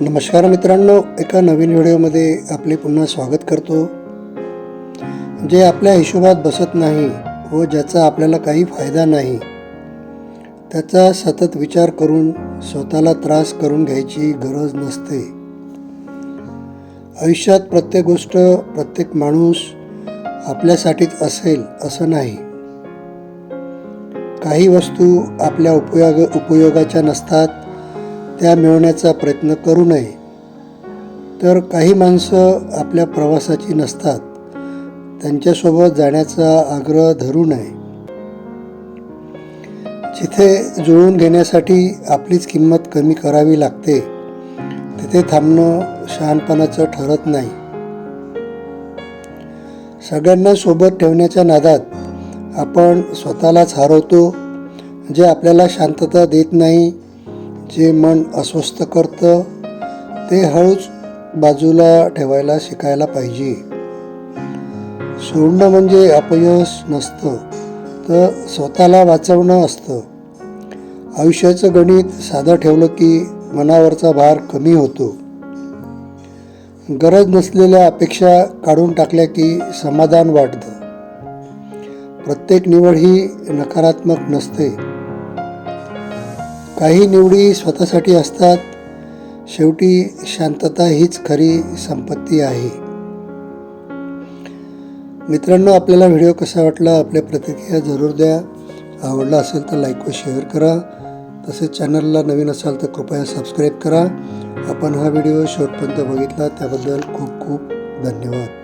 नमस्कार मित्रांनो एका नवीन व्हिडिओमध्ये आपले पुन्हा स्वागत करतो. जे आपल्या हिशोबात बसत नाही व ज्याचा आपल्याला काही फायदा नाही त्याचा सतत विचार करून स्वतःला त्रास करून घ्यायची गरज नसते. आयुष्यात प्रत्येक गोष्ट प्रत्येक माणूस आपल्यासाठीच असेल असं नाही. काही वस्तू आपल्या उपयोग उपयोगाच्या नसतात त्या मिळवण्याचा प्रयत्न करू नये. तर काही माणसं आपल्या प्रवासाची नसतात. त्यांच्यासोबत जाण्याचा आग्रह धरू नये. जिथे जुळवून घेण्यासाठी आपलीच किंमत कमी करावी लागते तिथे थांबणं शहाणपणाचं ठरत नाही. सगळ्यांना सोबत ठेवण्याच्या नादात आपण स्वतःलाच हरवतो जे आपल्याला शांतता देत नाही जे मन अस्वस्थ करतं ते हळूच बाजूला ठेवायला शिकायला पाहिजे. सोडणं म्हणजे अपयश नसतं तर स्वतःला वाचवणं असतं. आयुष्याचं गणित साधं ठेवलं की मनावरचा भार कमी होतो. गरज नसलेल्या अपेक्षा काढून टाकल्या की समाधान वाटतं प्रत्येक निवड ही नकारात्मक नसते. काही निवडी स्वतःसाठी असतात. शेवटी शांतता हीच खरी संपत्ती आहे. मित्रांनो आपल्याला व्हिडिओ कसा वाटला आपल्या प्रतिक्रिया जरूर द्या. आवडला असेल तर लाईक व शेअर करा. तसेच चॅनलला नवीन असाल तर कृपया सबस्क्राईब करा. आपण हा व्हिडिओ शेवटपर्यंत बघितला त्याबद्दल खूप खूप धन्यवाद.